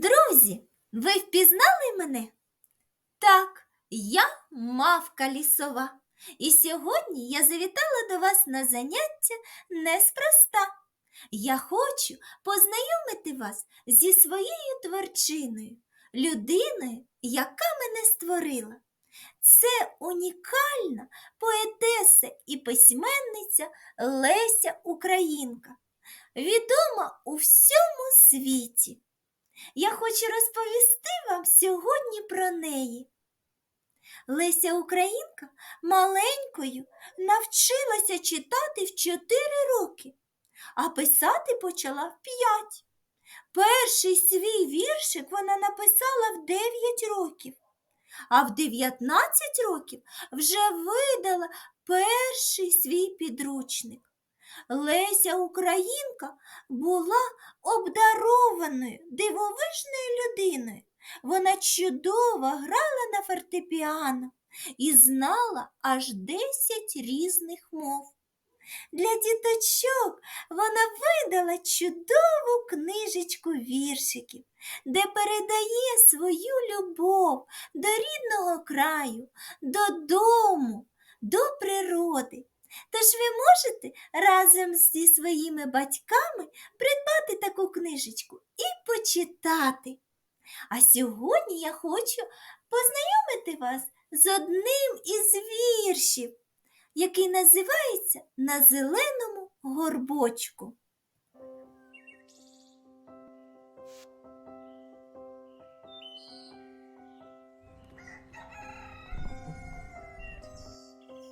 Друзі, ви впізнали мене? Так, я мавка лісова. І сьогодні я завітала до вас на заняття неспроста. Я хочу познайомити вас зі своєю творчиною, людиною, яка мене створила. Це унікальна поетеса і письменниця Леся Українка, відома у всьому світі. Я хочу розповісти вам сьогодні про неї. Леся Українка маленькою навчилася читати в 4 роки, а писати почала в 5. Перший свій віршик вона написала в 9 років, а в 19 років вже видала перший свій підручник. Леся Українка була обдарованою, дивовижною людиною. Вона чудово грала на фортепіано і знала аж 10 різних мов. Для діточок вона видала чудову книжечку віршиків, де передає свою любов до рідного краю, додому, до природи. Тож ви можете разом зі своїми батьками придбати таку книжечку і почитати. А сьогодні я хочу познайомити вас з одним із віршів, який називається На зеленому горбочку.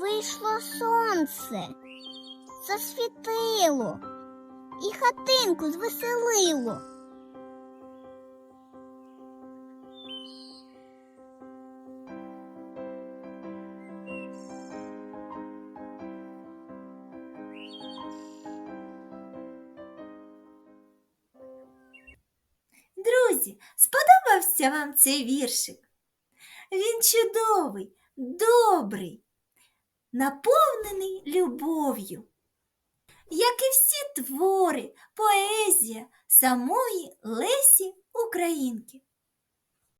Вийшло сонце, засвітило і хатинку звеселило. Друзі, сподобався вам цей віршик? Він чудовий, добрий, наповнений любов'ю. Як і всі твори, поезія самої Лесі Українки.